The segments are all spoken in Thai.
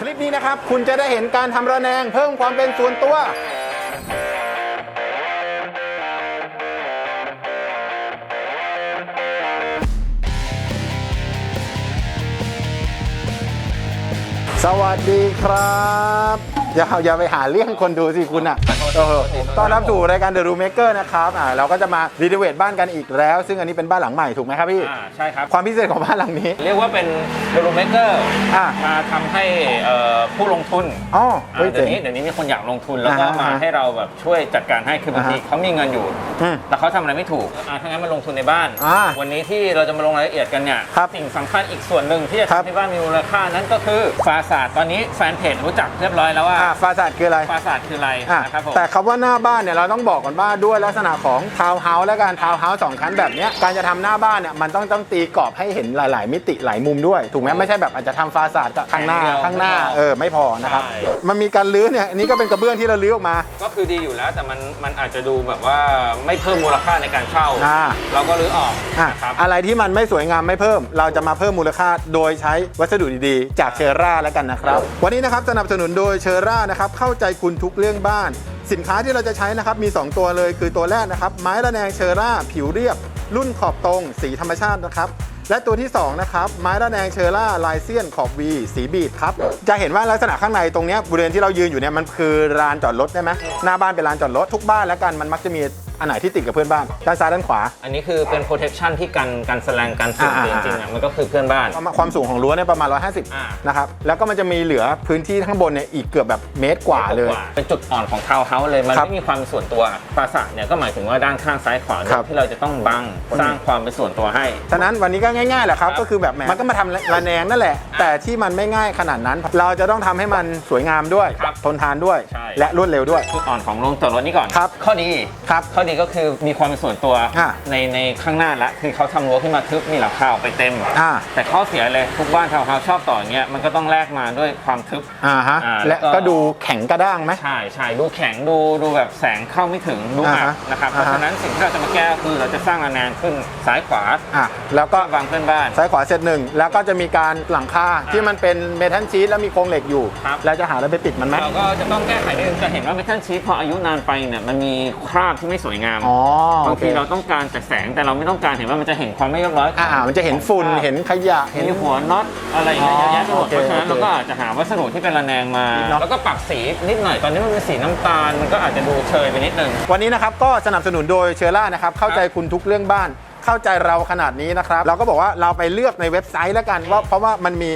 คลิปนี้นะครับ คุณจะได้เห็นการทำระแนงเพิ่มความเป็นส่วนตัว สวัสดีครับ อย่าอย่าไปหาเรื่องคนดูสิคุณอะต้อนรับสู่รายการ The Room Maker นะครับอ่าเราก็จะมารีโนเวทบ้านกันอีกแล้ว ซึ่งอันนี้เป็นบ้านหลังใหม่ถูกไหมครับพี่อ่าใช่ครับ ความพิเศษของบ้านหลังนี้เรียกว่าเป็นเดลูเมเกอร์อะมาทำให้เอ่อผู้ลงทุนอ๋ออ่าเฮ้ยเดี๋ยเจ๋งวนี้เดี๋ยวนี้มีคนอยากลงทุนแล้วก็อ่าฮะมาให้เราแบบช่วยจัดการให้คือบางทีอ่าฮะ เขามีเงินอยู่ อืม แต่เขาทำอะไรไม่ถูกอ่าถ้างั้นมาลงทุนในบ้าน อ่าวันนี้ที่เราจะมาลงรายละเอียดกันเนี่ย ครับสิ่งสำคัญอีกส่วนหนึ่งที่จะครับ ทำให้บ้านมีมูลค่านั้นก็คือฟาสาดตอนนี้แฟนเพจรู้จักเรียบร้อยแล้วว่าอ่าฟาซาดคืออะไรฟาสาดคืออะไรอะนะครับผมแต่คำว่าหน้าบ้านเนี่ยเราต้องบอกก่อนว่าด้วยลักษณะของทาวน์เฮาส์และการทาวน์เฮาส์สองชั้นแบบเนี้ยการจะทำหน้าบ้านเนี่ยมันต้องต้องตีกรอบให้เห็นหลาย ๆ มิติหลายมุมด้วย ถูกไหมไม่ใช่แบบอาจจะทำฟาซาดกับข้างหน้าข้างหน้าเออไม่พอนะครับมันมีการลื้อเนี่ยอันนี้ก็เป็นกระเบื้องที่เราลื้อออกมา ก็คือดีอยู่แล้วแต่มันมันอาจจะดูแบบว่าไม่เพิ่มมูลค่าในการเช่าอ่าเราก็รื้อออกอะนะครับอะไรที่มันไม่สวยงามไม่เพิ่ม เราจะมาเพิ่มมูลค่าโดยใช้วัสดุดีๆ จากเชอร่าแล้วกันนะครับ วันนี้นะครับสนับสนุนโดยเชอร่านะครับเข้าใจคุณทุกเรื่องบ้าน สินค้าที่เราจะใช้นะครับมี 2 ตัวเลยคือตัวแรกนะครับ ไม้ระแนงเชอร่า ผิวเรียบ รุ่นขอบตรง สีธรรมชาตินะครับ และตัวที่2นะครับไม้ระแนงเชอร่าลายเซียนขอบวีสีบีดครับจะเห็นว่าลักษณะข้างในตรงเนี้ยบริเวณที่เรายืนอยู่เนี่ยมันคือลานจอดรถได้ไหมหน้าบ้านเป็นลานจอดรถทุกบ้านแล้วกันมันมักจะมี อันไหนที่ติดกับเพื่อนบ้าน ด้านซ้ายด้านขวา อันนี้คือเป็น protection ที่กันกันแสลงกันฝุ่นอ่าจอ่า ริงๆอะมันก็คือเพื่อนบ้าน ประมาณความสูงของรั้วเนี่ยประมาณ อ่า 150นนะครับ แล้วก็มันจะมีเหลือพื้นที่ข้างบนเนี่ยอีกเกือบแบบเมตรกว่าเลย เป็นจุดอ่อนของทาวน์เฮาส์เลย มันครับไม่มีความส่วนตัวปราสาทเนี่ยก็หมายถึงว่าด้านข้างซ้ายขวาเนี่ยครับ ที่เราจะต้องบังสร้างความเป็นส่วนตัวให้ ฉะนั้นวันนี้ก็ง่ายๆแหละครับ ครับ ก็คือแบบแหมมันก็มาทำระแนงนั่นแหละ แต่ที่มันไม่ง่ายขนาดนั้น เราจะต้องทำให้มันสวยงามด้วย ครับทนทานด้วย ใช่ และรวดเร็วด้วย จุดอ่อนของโรงจอดรถนี้ก่อนครับ ข้อดี ครับ ข้อดีก็คือมีความเป็นส่วนตัวอ่าในในข้างหน้าละคือเขาทำรั้วขึ้นมาทึบมีหลังคาออกไปเต็ม อ่าแต่ข้อเสียเลยทุกบ้านทาวน์เฮาส์ชอบต่ออย่างเงี้ยมันก็ต้องแลกมาด้วยความทึบ อ่าฮะอ่าและแล้วก็ ก็ดูแข็งกระด้างไหม ใช่ใช่ดูแข็งดูดูแบบแสงเข้าไม่ถึงดูอับอ่าฮะนะครับเพอ่าราะฮะ ฉะนั้นสิ่งที่เราจะมาแก้ก็คือเราจะสร้างระแนงขึ้นซ้ายขวาอะแล้วก็วางเพื่อนบ้าน ซ้ายขวาเซตหนึ่งแล้วก็จะมีการหลังคาที่มันเป็นเมทัลชีทแล้วมีโครงเหล็กอยู่ ครับ แล้วจะหาอะไรไปปิดมันไหม เราก็จะต้องแก้ไขนิดนึงจะเห็นว่าเมทัลชีทพออายุนานไปเนี่ยมันมีคราบที่ไม่สวยงามอ๋อบางทีเราต้องการแต่แสงแต่เราไม่ต้องการเห็นว่ามันจะเห็นความไม่เรียบร้อยอ่ามันจะเห็นฝุ่นเห็นขยะเห็นมีหัวน็อตอะไรอย่างเงี้ยเยอะแยะไปหมดโอเคเพราะฉะนั้นโอเคเราก็อาจจะหาวัสดุที่เป็นระแนงมานิดเนอะแล้วก็ปรับสีนิดหน่อยตอนนี้มันเป็นสีน้ำตาลมันก็อาจจะดูเชยไปนิดนึงวันนี้นะครับก็สนับสนุนโดยเชอร่านะครับเข้าใจคุณทุกเรื่องบ้านเข้าใจเราขนาดนี้นะครับเราก็บอกว่าเราไปเลือกในเว็บไซต์แล้วกันว่าเพราะว่ามันมี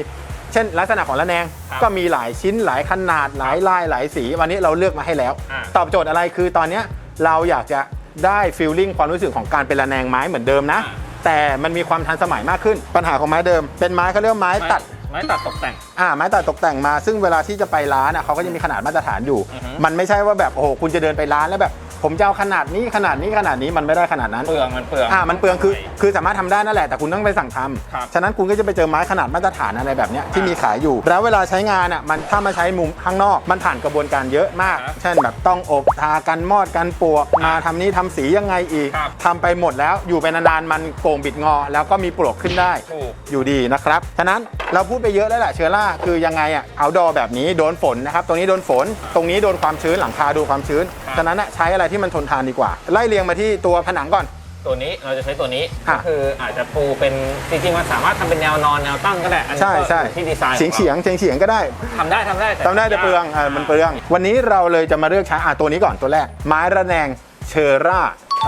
เช่น ลักษณะของระแนงครับก็มีหลายชิ้นหลายขนาดหลายลายหลายสี วันนี้เราเลือกมาให้แล้วอ่าตอบโจทย์อะไรคือตอนเนี้ยเราอยากจะ ได้ฟีลลิ่งความรู้สึกของการเป็นระแนงไม้เหมือนเดิมนะ แต่มันมีความทันสมัยมากขึ้น ปัญหาของไม้เดิม เป็นไม้เขาเรียกว่าไม้ตัดไม้ตัดตกแต่ง อ่าไม้ตัดตกแต่งมา ซึ่งเวลาที่จะไปร้านอะเขาก็จะมีขนาดมาตรฐานอยู่อือฮึมันไม่ใช่ว่าแบบโอ้โหคุณจะเดินไปร้านแล้วแบบ ผมจะเอาขนาดนี้ขนาดนี้ขนาดนี้มันไม่ได้ขนาดนั้น เปลืองมันเปลือง อ่ามันเปลืองคือคือสามารถทำได้นั่นแหละแต่คุณต้องไปสั่งทำครับฉะนั้นคุณก็จะไปเจอไม้ขนาดมาตรฐานอะไรแบบเนี้ยที่มีขายอยู่ แล้วเวลาใช้งานอะมันถ้ามาใช้มุมข้างนอกมันผ่านกระบวนการเยอะมาก ครับเช่นแบบต้องอบทากันมอดกันปลวกมาทำนี้ทำสียังไงอีกครับ ทำไปหมดแล้วอยู่ไปนานๆมันโก่งบิดงอ แล้วก็มีปลวกขึ้นได้ ถูก อยู่ดีนะครับ ฉะนั้น เราพูดไปเยอะแล้วแหละเชื้อราคือยังไงอะเอาดอแบบนี้โดนฝนนะครับ ตรงนี้โดนฝน ตรงนี้โดนความชื้นหลังคาโดนความชื้นครับฉะนั้นอะใช้อะไรที่มันทนทานดีกว่า ไล่เรียงมาที่ตัวผนังก่อน ตัวนี้เราจะใช้ตัวนี้อะก็คืออาจจะปูเป็นจริงๆมันสามารถทำเป็นแนวนอนแนวตั้งก็ได้อันนี้ใช่ก็ใช่อยู่ที่ดีไซน์เฉียงเฉียงเฉียงเฉียงก็ได้ทำได้ทำได้ทำได้แต่เปลืองอ่ามันเปลือง วันนี้เราเลยจะมาเลือกใช้อะตัวนี้ก่อนตัวแรก ไม้ระแนงเชอร่า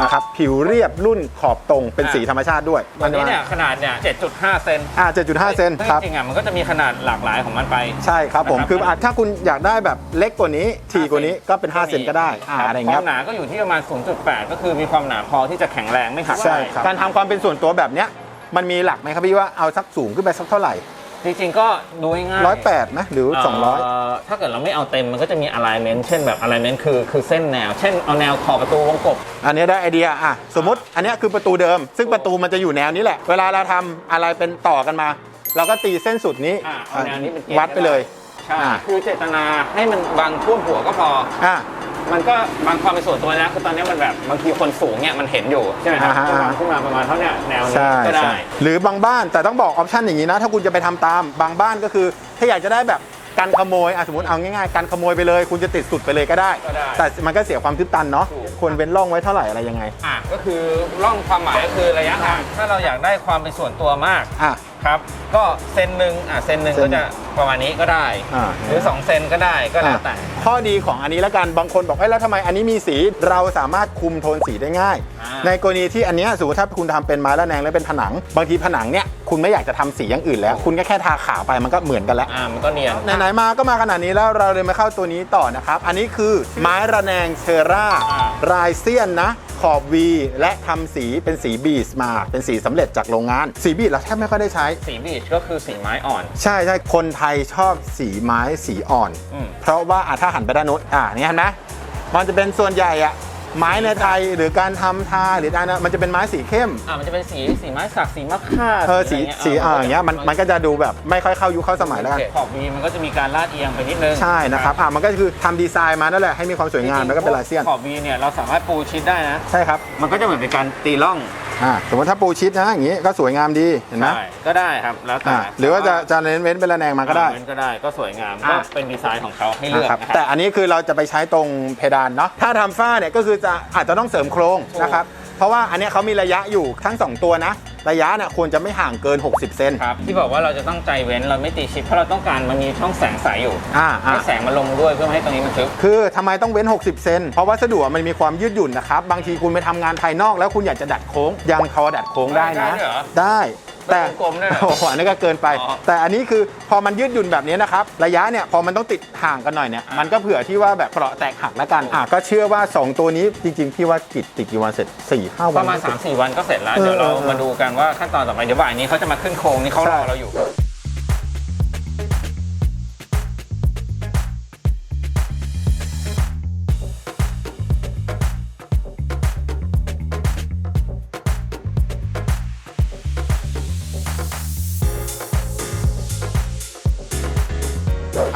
นะครับผิวเรียบรุ่นขอบตรงเป็นสีธรรมชาติด้วยวันนี้เนี่ยขนาดเนี่ย 7.5 เซนอ่า7.5 เซนครับจริงๆอะมันก็จะมีขนาดหลากหลายของมันไป ใช่ครับผมนะครับคืออะถ้าคุณอยากได้แบบเล็กกว่านี้ทีกว่านี้ก็เป็น 5 เซนก็ได้อ่าครับอะไรคเงี้วายมหนาก็อยู่ที่ประมาณ 0.8 ก็คือมีความหนาพอที่จะแข็งแรงไม่หักใช่ครับการทำความเป็นส่วนตัวแบบเนี้ยมันมีหลักไหมครับพี่ว่าเอาสักสูงขึ้นไปสักเท่าไหร่ จริงๆก็ดูง่ายๆร้อยแปดไหมหรือ200เถ้าเกิดเราไม่เอาเต็มมันก็จะมี alignment เช่นแบบ alignment คือคือเส้นแนว เช่นเอาแนวขอบประตูวงกบ อันนี้ได้ไอเดียอะสมมติอันเนี้ยคือประตูเดิม ซึ่งประตูมันจะอยู่แนวนี้แหละ เวลาเราทำอะไรเป็นต่อกันมา เราก็ตีเส้นสุดนี้อะเอาแนวนี้เป็นเกณฑ์วัดไปเลยใช่อ่าคือเจตนาให้มันบางท่วมหัวก็พออะ มันก็บางความเป็นส่วนตัวนะคือตอนนี้มันแบบบางทีคนสูงเนี่ยมันเห็นอยู่ใช่ไหมครับอ่าฮะ ก็วางขึ้นมาประมาณเท่าเนี้ยแนวนี้ใช่ก็ได้ ใช่หรือบางบ้านแต่ต้องบอกออปชันอย่างนี้นะ ถ้าคุณจะไปทำตามบางบ้านก็คือ ถ้าอยากจะได้แบบกันขโมยอะสมมติเอาง่ายๆกันขโมยไปเลย คุณจะติดสุดไปเลยก็ได้ ก็ได้แต่มันก็เสียความทึบตันเนาะถูก ควรเว้นร่องไว้เท่าไหร่อะไรยังไงอะก็คือร่องความหมายก็คือระยะห่างถ้าเราอยากได้ความเป็นส่วนตัวมากอะ ครับ ก็เซนหนึ่งอะเซนหนึ่งเซน ก็จะ ประมาณนี้ก็ได้ อ่า หรือ2เซนก็ได้ก็แล้วแต่ อะข้อดีของอันนี้แล้วกันบางคนบอกเอ้ยแล้วทำไมอันนี้มีสีเราสามารถคุมโทนสีได้ง่าย อ่า ในกรณีที่อันเนี้ยสมมติถ้าคุณทำเป็นไม้ระแนงแล้วเป็นผนัง บางทีผนังเนี่ยคุณไม่อยากจะทำสีอย่างอื่นแล้ว คุณก็แค่ทาขาวไปมันก็เหมือนกันแล้วอ่ามันก็เนียน ไหนๆมาก็มาขนาดนี้แล้วเราเลยมาเข้าตัวนี้ต่อนะครับ อันนี้คือไม้ระแนงเชอร่าอ่ารายเซียนนะขอบ V และทำสีเป็นสีบีสมาเป็นสีสำเร็จจากโรงงานสีบีสเราแทบไม่ค่อยได้ใช้ สีบีชก็คือสีไม้อ่อน ใช่ใช่คนไทยชอบสีไม้สีอ่อนอืมเพราะว่าอะถ้าหันไปด้านโน้นอ่านี่เห็นไหมมันจะเป็นส่วนใหญ่อะไม้ในไทยหรือการทำทาหรือการนะมันจะเป็นไม้สีเข้ม อ่ามันจะเป็นสีสีไม้สักสีมะค่าเออสีสีอ่าอย่างเงี้ยมันมันก็จะดูแบบไม่ค่อยเข้ายุคเข้าสมัยแล้วกัน ขอบวีมันก็จะมีการลาดเอียงไปนิดนึงใช่นะครับอ่ามันก็คือทำดีไซน์มานั่นแหละให้มีความสวยงามแล้วก็เป็นลายเซียน ขอบวีเนี่ยเราสามารถปูชิดได้นะ ใช่ครับ มันก็จะเหมือนเป็นการตีร่อง อ่าสมมติถ้าปูชิดนะอย่างงี้ก็สวยงามดีเห็นไหมใช่ก็ได้ครับแล้วแต่อ่าหรือว่าจะจะเน้นเว้นเป็นระแนงมาก็ได้เว้นก็ได้ก็สวยงามอะก็เป็นดีไซน์ของเขาให้เลือกนะครับนะคแต่รับอันนี้คือเราจะไปใช้ตรงเพดานเนาะถ้าทำฝ้าเนี่ยก็คือจะอาจจะต้องเสริมโครงถูกนะครับ เพราะว่าอันเนี้ยเขามีระยะอยู่ทั้งสองตัวนะ ระยะเนี่ยควรจะไม่ห่างเกิน 60 เซนครับที่บอกว่าเราจะต้องใจเว้นเราไม่ตีชิดเพราะเราต้องการมันมีช่องแสงใสอยู่อ่าอ่า ให้แสงมันลงด้วยเพื่อไม่ให้ตรงนี้มันทึบ คือทำไมต้องเว้น 60 เซน เพราะวัสดุอะมันมีความยืดหยุ่นนะครับ บางทีคุณไปทำงานภายนอกแล้วคุณอยากจะดัดโค้ง ยังพอดัดโค้งได้นะ ได้ด้วยเหรอ ได้ แต่กลมๆด้วยเหรอโอ้โหอันนี้ก็เกินไป อ๋อแต่อันนี้คือพอมันยืดหยุ่นแบบนี้นะครับ ระยะเนี่ยพอมันต้องติดห่างกันหน่อยเนี่ยอะมันก็เผื่อที่ว่าแบบเปราะแตกหักแล้วกันอะก็เชื่อว่า 2 ตัวนี้จริง ๆ พี่ว่ากิดติดกี่วันเสร็จ4ี่ห้าปวันระมาณเสร็จ3-4 วันก็เสร็จแล้วเออเดี๋ยวเราเออเออ มาดูกันว่าขั้นตอนต่อไปเดี๋ยวบ่ายนี้เขาจะมาขึ้นโครงนี่เขารอใช่เราอยู่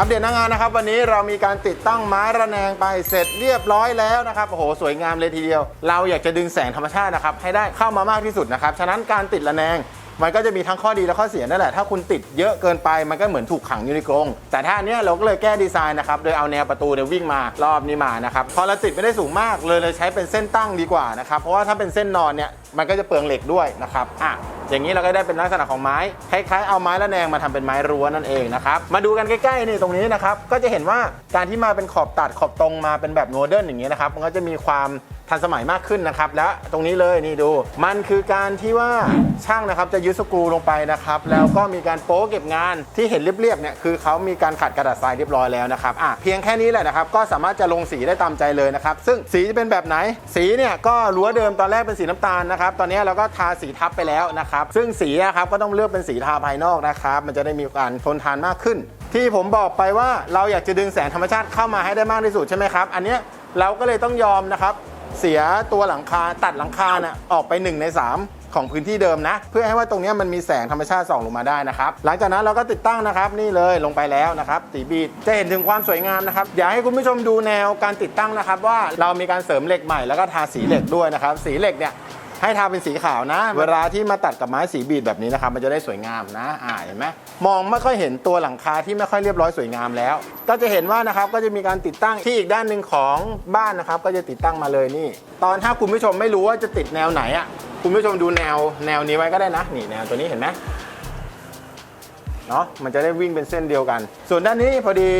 อัปเดตหน้างานนะครับ วันนี้เรามีการติดตั้งไม้ระแนงไปเสร็จเรียบร้อยแล้วนะครับโอ้โหสวยงามเลยทีเดียว เราอยากจะดึงแสงธรรมชาตินะครับให้ได้เข้ามามากที่สุดนะครับฉะนั้นการติดระแนงมันก็จะมีทั้งข้อดีและข้อเสียนั่นแหละ ถ้าคุณติดเยอะเกินไป มันก็เหมือนถูกขังอยู่ในกรง แต่ถ้าอันเนี้ยเราก็เลยแก้ดีไซน์นะครับ โดยเอาแนวประตูเนี่ยวิ่งมารอบนี้มานะครับ พอเราติดไม่ได้สูงมากเลยเลยใช้เป็นเส้นตั้งดีกว่านะครับ เพราะว่าถ้าเป็นเส้นนอนเนี่ย มันก็จะเปลืองเหล็กด้วยนะครับ อะ อย่างนี้เราก็ได้เป็นลักษณะของไม้คล้ายๆเอาไม้ละแนงมาทำเป็นไม้รั้วนั่นเองนะครับมาดูกันใกล้ๆนี่ตรงนี้นะครับก็จะเห็นว่าการที่มาเป็นขอบตัดขอบตรงมาเป็นแบบโมเดิร์นอย่างนี้ยนะครับมันก็จะมีความทันสมัยมากขึ้นนะครับ และตรงนี้เลยนี่ดู มันคือการที่ว่าช่างนะครับจะยึดสกรูลงไปนะครับ แล้วก็มีการโป๊เก็บงานที่เห็นเรียบๆเนี่ยคือเขามีการขัดกระดาษทรายเรียบร้อยแล้วนะครับอะเพียงแค่นี้แหละนะครับ ก็สามารถจะลงสีได้ตามใจเลยนะครับ ซึ่งสีจะเป็นแบบไหน สีเนี่ยก็รั้วเดิมตอนแรกเป็นสีน้ำตาลนะครับ ตอนนี้เราก็ทาสีทับไปแล้วนะครับซึ่งสีอะครับก็ต้องเลือกเป็นสีทาภายนอกนะครับ มันจะได้มีการทนทานมากขึ้น ที่ผมบอกไปว่าเราอยากจะดึงแสงธรรมชาติเข้ามาให้ได้มากที่สุดใช่ไหมครับ อันนี้เราก็เลยต้องยอมนะครับ เสียตัวหลังคาตัดหลังคาน่ะออกไป 1 ใน 3ของพื้นที่เดิมนะ เพื่อให้ว่าตรงนี้มันมีแสงธรรมชาติส่องลงมาได้นะครับหลังจากนั้นเราก็ติดตั้งนะครับนี่เลยลงไปแล้วนะครับสีบีดจะเห็นถึงความสวยงามนะครับอยากให้คุณผู้ชมดูแนวการติดตั้งนะครับ ว่าเรามีการเสริมเหล็กใหม่แล้วก็ทาสีเหล็กด้วยนะครับ สีเหล็กเนี่ย ให้ทาเป็นสีขาวนะ เวลาที่มาตัดกับไม้สีบีดแบบนี้นะครับมันจะได้สวยงามนะอ่าเห็นไหมมองไม่ค่อยเห็นตัวหลังคาที่ไม่ค่อยเรียบร้อยสวยงามแล้ว ก็จะเห็นว่านะครับก็จะมีการติดตั้งที่อีกด้านหนึ่งของบ้านนะครับ ก็จะติดตั้งมาเลยนี่ ตอนถ้าคุณผู้ชมไม่รู้ว่าจะติดแนวไหนอะคุณผู้ชมดูแนวแนวนี้ไว้ก็ได้นะ นี่แนวตัวนี้เห็นไหม เนาะมันจะได้วิ่งเป็นเส้นเดียวกัน ส่วนด้านนี้พอดี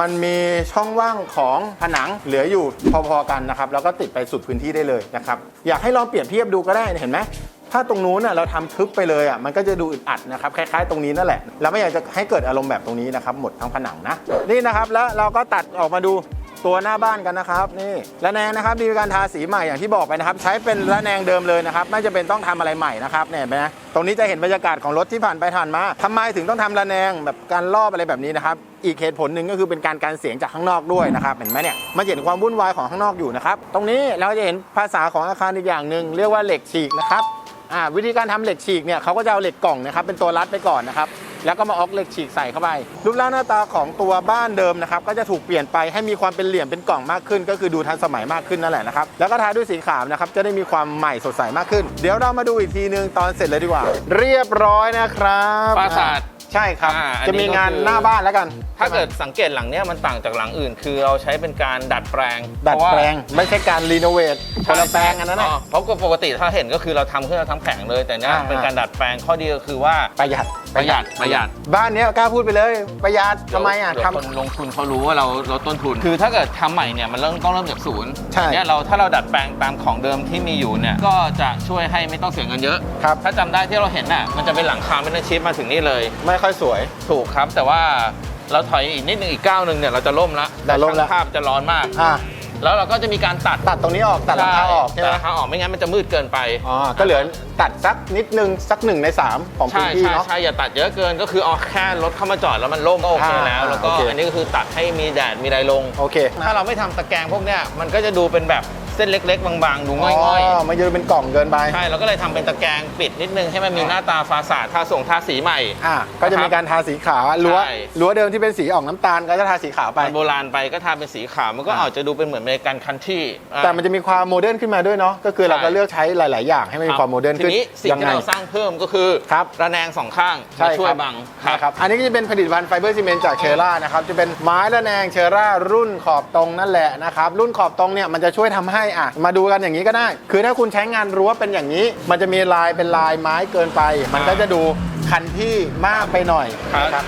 มันมีช่องว่างของผนังเหลืออยู่พอๆกันนะครับแล้วก็ติดไปสุดพื้นที่ได้เลยนะครับอยากให้ลองเปรียบเทียบดูก็ได้เห็นไหมถ้าตรงนู้นน่ะเราทำทึบไปเลยอะมันก็จะดูอึดอัดนะครับคล้ายๆตรงนี้นั่นแหละเราไม่อยากจะให้เกิดอารมณ์แบบตรงนี้นะครับหมดทั้งผนังนะนี่นะครับแล้วเราก็ตัดออกมาดู ตัวหน้าบ้านกันนะครับนี่ระแนงนะครับมีการทาสีใหม่อย่างที่บอกไปนะครับ ใช้เป็นระแนงเดิมเลยนะครับไม่จะเป็นต้องทำอะไรใหม่นะครับเนี่ยเห็นไหมตรงนี้จะเห็นบรรยากาศของรถที่ผ่านไปผ่านมาทำไมถึงต้องทำระแนงแบบการรอบอะไรแบบนี้นะครับอีกเหตุผลหนึ่งก็คือเป็นการการเสียงจากข้างนอกด้วยนะครับเห็นไหมเนี่ยมันเห็นความวุ่นวายของข้างนอกอยู่นะครับตรงนี้เราจะเห็นภาษาของอาคารอีกอย่างหนึ่งเรียกว่าเหล็กฉีกนะครับวิธีการทำเหล็กฉีกเนี่ยเขาก็จะเอาเหล็กกล่องนะครับเป็นตัวรัดไปก่อนนะครับ แล้วก็มาออกเหล็กฉีกใส่เข้าไป รูปร่างหน้าตาของตัวบ้านเดิมนะครับก็จะถูกเปลี่ยนไปให้มีความเป็นเหลี่ยมเป็นกล่องมากขึ้น ก็คือดูทันสมัยมากขึ้นนั่นแหละนะครับแล้วก็ทาด้วยสีขาวนะครับจะได้มีความใหม่สดใสมากขึ้น เดี๋ยวเรามาดูอีกทีนึงตอนเสร็จเลยดีกว่า เรียบร้อยนะครับปราสาท ใช่ครับ อ่าอันนี้จะมีงานก็คือ หน้าบ้านแล้วกันถ้าเกิดสังเกตหลังเนี้ยมันต่างจากหลังอื่น คือเราใช้เป็นการดัดแปลงดัดเพราะว่าแปลงไม่ใช่การรีโนเวทคนละแปลงอันนั้นนะ เพราะปกติถ้าเห็นก็คือเราทำขึ้นเราทั้งแผงเลย แต่เนี้ยอ่า เป็นการดัดแปลงข้อดีก็คือว่า ประหยัดประหยัดประหยัด บ้านเนี้ยกล้าพูดไปเลยประหยัดทำไมอะเดี๋ยวทำคนลงทุนเขารู้ว่าเราลดต้นทุน คือถ้าเกิดทำใหม่เนี่ยมันเริ่มต้องเริ่มจากศูนย์ใช่แต่เนี้ยเราถ้าเราดัดแปลงตามของเดิมที่มีอยู่เนี่ยก็จะช่วยให้ไม่ต้องเสียเงินเยอะ ครับ ถ้าจำได้ที่เราเห็นน่ะมันจะเป็นหลังคาเป็นชิปมาถึงนี่เลย ไม่ค่อยสวย ถูกครับแต่ว่าเราถอยอีกนิดนึงอีกก้าวหนึ่งเนี่ยเราจะล่มละจะล่มละ ช่างภาพจะร้อนมาก อะ แล้วเราก็จะมีการตัดตัดตรงนี้ออกตัดหลังคาออกใช่ไหมตัดหลังคาออกไม่งั้นมันจะมืดเกินไปอ๋อก็เหลือตัดสักนิดนึงสักหนึ่งในสามของพื้ใช่นที่ใช่เนาะ ใช่อย่าตัดเยอะเกินก็คือเอาแค่รถเข้ามาจอดแล้วมันโล่งก็โอเคแล้ว อ่าแล้วก็โอเค อันนี้ก็คือตัดให้มีแดดมีอะไรลง โอเคถ้าเราไม่ทำตะแกรงพวกเนี้ยมันก็จะดูเป็นแบบ เส้นเล็ก ๆ บางๆ ดูง่อยมันจะเป็นกล่องเกินไปๆใช่ เราก็เลยทำเป็นตะแกรงปิดนิดนึงให้มันมีหน้าตาฟาสาดทาส่งทาสีใหม่ อะก็จะมีการทาสีขาวรั้วใช่ รั้วเดิมที่เป็นสีออกน้ำตาลก็จะทาสีขาวไป มันโบราณไปก็ทาเป็นสีขาว มันก็อ่าอาจจะดูเป็นเหมือนอเมริกันคันที่อ่า แต่มันจะมีความโมเดิร์นขึ้นมาด้วยเนาะก็คือเราก็ใช่ เลือกใช้หลาย ๆ อย่างให้มันมีความโมเดิร์นทีขึ้นนี้สิ่งยัที่ไง เราสร้างเพิ่มก็คือครับ ระแนงสองข้างใช่มาช่วคยรับบังนะครับอันนี้ก็จะเป็นผลิตภัณฑ์ไฟเบอร์ซีเมนต์จากเชอร่านะครับ จะเป็นไม้ระแนงเชอร่ารุ่นขอบตรงนั่นแหละนะครับ รุ่นขอบตรงเนี่ยมันจะช่วยทำให้อะ มาดูกันอย่างนี้ก็ได้ คือถ้าคุณใช้งานรั้วเป็นอย่างนี้ มันจะมีลายเป็นลายไม้เกินไป มันก็จะดูคันที่มากไปหน่อยนะครับ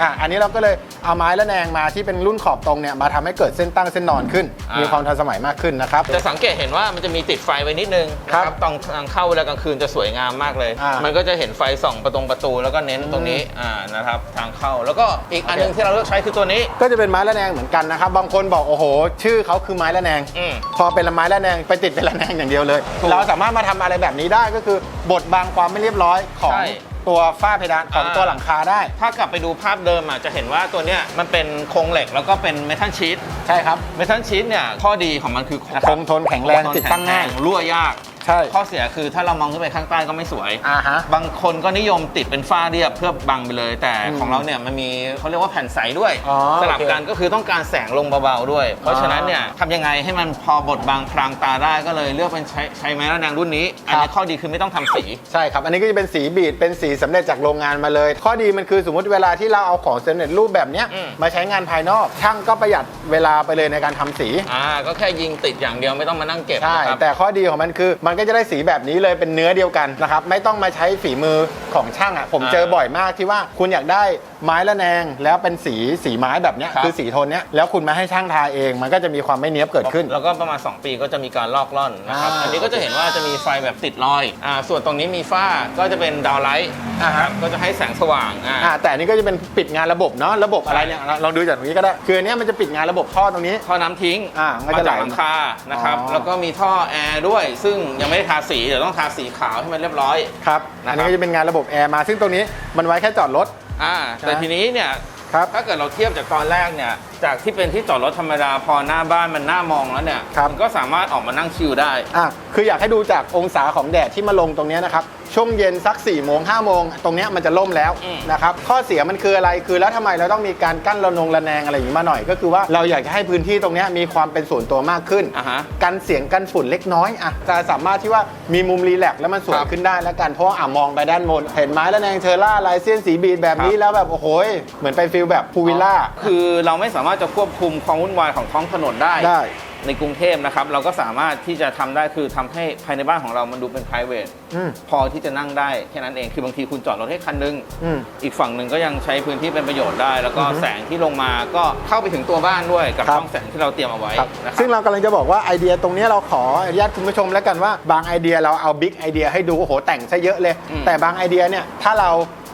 อะอันนี้เราก็เลยเอาไม้ระแนงมาที่เป็นรุ่นขอบตรงเนี่ยมาทำให้เกิดเส้นตั้งเส้นนอนขึ้นมีความทันสมัยมากขึ้นนะครับ จะสังเกตเห็นว่ามันจะมีติดไฟไว้นิดนึงครับนะตอนทางเข้าเวลากลางคืนจะสวยงามมากเลย อ่ามัมันก็จะเห็นไฟส่องประตงประตูแล้วก็เน้นตรงนี้อ่านะครับทางเข้าแล้วก็อีกอันหนึงที่เราเลือกใช้คือตัวนี้ ก็จะเป็นไม้ระแนงเหมือนกันนะครับ บางคนบอกโอ้โห ชื่อเขาคือไม้ระแนง อืม พอเป็นไม้ระแนงไปติดเป็นระแนงอย่างเดียวเลย ถูกเราสามารถมาทำอะไรแบบนี้ได้ก็คือบดบังความไม่เรียบร้อยของใช่ ตัวฝ้าเพดานของอ่า ตัวหลังคาได้ ถ้ากลับไปดูภาพเดิมอะจะเห็นว่าตัวเนี้ยมันเป็นโครงเหล็กแล้วก็เป็นเมทัลชีตใช่ครับ เมทัลชีตเนี่ยข้อดีของมันคือคงทนแข็งแรงติดตั้งง่าย รั่วยาก ใช่ ข้อเสียคือถ้าเรามองขึ้นไปข้างใต้ก็ไม่สวย อ่าฮะ บางคนก็นิยมติดเป็นฝ้าเรียบเพื่อบังไปเลย แต่อืมของเราเนี่ยมันมีเขาเรียกว่าแผ่นใสด้วย อ๋อสลับโอเคกันก็คือต้องการแสงลงเบาๆด้วย เพราะฉะนั้นเนี่ยทำยังไงให้มันพอบดบังพรางตาได้ก็เลยเลือกเป็นใช้ใช้ไม้ระแนงรุ่นนี้ อันนี้ข้อดีคือไม่ต้องทำสี ใช่ครับ อันนี้ก็จะเป็นสีบีดเป็นสีสำเร็จจากโรงงานมาเลย ข้อดีมันคือสมมติเวลาที่เราเอาของสำเร็จรูปแบบเนี้ยอืม มาใช้งานภายนอกช่างก็ประหยัดเวลาไปเลยในการทำสี อ่าก็แค่ยิงติดอย่างเดียวไม่ต้องมานั่งเก็บใช่ นะครับ แต่ข้อดีของมันคือมันก็จะได้สีแบบนี้เลยเป็นเนื้อเดียวกันนะครับไม่ต้องมาใช้ฝีมือของช่างอะผมอ่าเจอบ่อยมากที่ว่าคุณอยากได้ไม้ละแนง แล้วเป็นสีสีไม้แบบเนี้ยครับคือสีโทนเนี้ยแล้วคุณมาให้ช่างทาเอง มันก็จะมีความไม่เนี้ยบเกิดขึ้น แล้วก็ประมาณ 2 ปีก็จะมีการลอกล่อนนะครับอ่า อันนี้ก็จะเห็นว่าจะมีไฟแบบติดรอยอ่าส่วนตรงนี้มีฝ้าก็จะเป็นดาวไลท์อ่าฮะก็จะให้แสงสว่างอ่า อ่าแต่อันนี้ก็จะเป็นปิดงานระบบเนาะระบบอะไรเนี่ยเราลองดูจากตรงนี้ก็ได้ คืออันเนี้ยมันจะปิดงานระบบท่อตรงนี้ ท่อน้ำทิ้งอ่ามันก็มาจะไหลจากหลังคานะครับ อ๋อแล้วก็มีท่อแอร์ด้วย ซึ่งยังไม่ได้ทาสี เดี๋ยวต้องทาสีขาวให้มันเรียบร้อยครับนะครับ อันนี้ก็จะเป็นงานระบบแอร์มา ซึ่งตรงนี้มันไว้แค่จอดรถ อ่า แต่นะทีนี้เนี่ย ครับ ถ้าเกิดเราเทียบจากตอนแรกเนี่ย จากที่เป็นที่จอดรถธรรมดาพอหน้าบ้านมันหน้ามองแล้วเนี่ยครับ มันก็สามารถออกมานั่งชิลได้ อะคืออยากให้ดูจากองศาของแดดที่มาลงตรงเนี้ยนะครับ ช่วงเย็นสัก4ี่โมงห้าโมงตรงเนี้ยมันจะล่มแล้วอืม นะครับ ข้อเสียมันคืออะไรคือแล้วทำไมเราต้องมีการกั้นระนงระแนงอะไรอย่างนี้มาหน่อย ก็คือว่าเราอยากจะให้พื้นที่ตรงเนี้ยมีความเป็นส่วนตัวมากขึ้น อะฮะ กันเสียงกันฝุ่นเล็กน้อยอะจะสามารถที่ว่ามีมุมรีแลกซ์แล้วมันสวยครับขึ้นได้แล้วกันเพราะว่าอะมองไปด้านบนเห็นไม้ระแนงเทอร่าลายเส้นสีบีดแบบนี้ครับ แล้วแบบโอ้โหยเหมือนเป็นฟิลแบบพูวิลล่า คือเราไม่สามารถจะควบคุมความวุ่นวายของท้องถนนได้ ได้ ในกรุงเทพนะครับ เราก็สามารถที่จะทำได้คือทำให้ภายในบ้านของเรามันดูเป็น p r i v a t อืม พอที่จะนั่งได้แค่นั้นเองคือบางทีคุณจอดรถให้คันนึงอืมอีกฝั่งหนึ่งก็ยังใช้พื้นที่เป็นประโยชน์ได้ แล้วก็อือฮึแสงที่ลงมาก็เข้าไปถึงตัวบ้านด้วยกับครับ ช่องแสงที่เราเตรียมเอาไว้ครับนะครับซึ่งเรากำลังจะบอกว่าไอเดียตรงนี้เราขออนุญาตคุณผู้ชมแล้วกันว่าบางไอเดียเราเอาบิ๊กไอเดียให้ดูโอ้โหแต่งซะเยอะเลย อืมแต่บางไอเดียเนี่ยถ้าเรา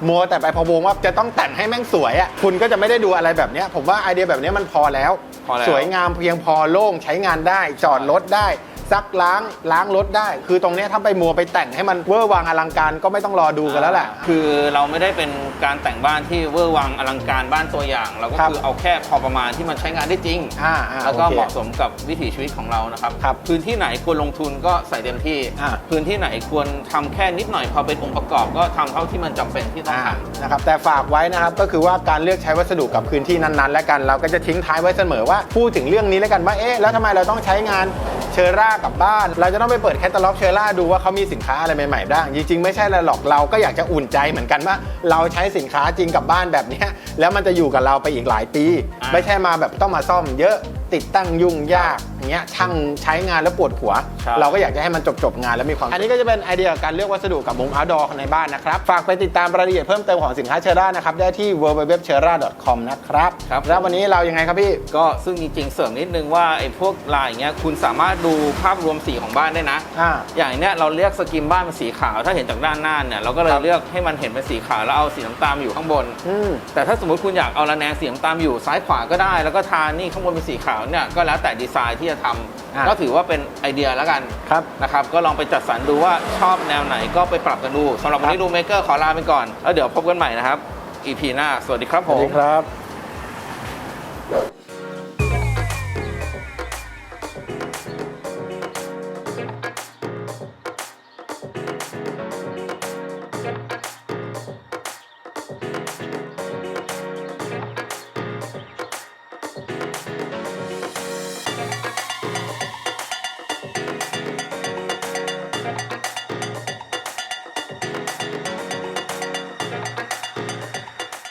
มัวแต่ไปพะวงว่าจะต้องแต่งให้แม่งสวยอะคุณก็จะไม่ได้ดูอะไรแบบเนี้ยผมว่าไอเดียแบบเนี้ยมันพอแล้ว พอแล้ว สวยงามเพียงพอโล่งใช้งานได้ จอดรถได้ ซักล้างล้างรถได้ คือตรงเนี้ยถ้าไปมัวไปแต่งให้มันเวอร์วังอลังการก็ไม่ต้องรอดูกันแล้วแหละ คือเราไม่ได้เป็นการแต่งบ้านที่เวอร์วังอลังการบ้านตัวอย่าง เราก็ครับคือเอาแค่พอประมาณที่มันใช้งานได้จริง อ่าอ่าแล้วก็โอเคเหมาะสมกับวิถีชีวิตของเรานะครับ ครับพื้นที่ไหนควรลงทุนก็ใส่เต็มที่ อ่า พื้นที่ไหนควรทำแค่นิดหน่อยพอเป็นองค์ประกอบก็ทำเท่าที่มันจำเป็นที่ต้องอ่าทำ นะครับแต่ฝากไว้นะครับก็คือว่าการเลือกใช้วัสดุกับพื้นที่นั้นๆ แล้วกันเราก็จะทิ้งท้ายไว้เสมอว่าพูดถึงเรื่องนี้แล้วกันว่าเอ๊ะแล้วทำไมเราต้องใช้งานเชชอร่ากลับบ้าน เราจะต้องไปเปิดแคตตาล็อกเชอร่าดูว่าเขามีสินค้าอะไรใหม่ๆบ้าง จริงๆ ไม่ใช่อะไรหรอกเราก็อยากจะอุ่นใจเหมือนกันว่า เราใช้สินค้าจริงกลับบ้านแบบเนี้ยแล้วมันจะอยู่กับเราไปอีกหลายปี ไม่ใช่มาแบบต้องมาซ่อมเยอะ ติดตั้งยุ่งยากอย่างเงี้ยช่างใช้งานแล้วปวดหัว ครับ เราก็อยากจะให้มันจบๆงานแล้วมีความอันนี้ก็จะเป็นไอเดียการเลือกวัสดุกับมุม outdoor ในบ้านนะครับ ฝากไปติดตามรายละเอียดเพิ่มเติมของสินค้าเชอร่านะครับได้ที่ www.chera.com นะครับครับ แล้ววันนี้เรายังไงครับพี่ ก็ซึ่งจริงๆ เสริมนิดนึงว่าไอ้พวกลายอย่างเงี้ยคุณสามารถดูภาพรวมสีของบ้านได้นะ อ่า อย่างเนี้ยเราเลือกสกิมบ้านเป็นสีขาว ถ้าเห็นจากด้านหน้าเนี่ยเราก็เลยครับเลือกให้มันเห็นเป็นสีขาวแล้วเอาสีน้ำตาลมาอยู่ข้างบน อืม แต่ถ้าสมมติคุณอยากเอาระแนงสีน้ำตาลอยู่ซ้ายขวาก็ได้ แล้วก็ทานี่ข้างบนเป็นสีขาวเนี่ยก็แล้วแต่ดีไซน์ที่จะทำอะ ก็ถือว่าเป็นไอเดียแล้วกันครับ นะครับ ก็ลองไปจัดสรรดูว่าชอบแนวไหนก็ไปปรับกันดูสำหรับวันนี้ครับดูเมเกอร์ขอลาไปก่อนแล้วเดี๋ยวพบกันใหม่นะครับ EP หน้าสวัสดีครับสผวัสม ดีครับ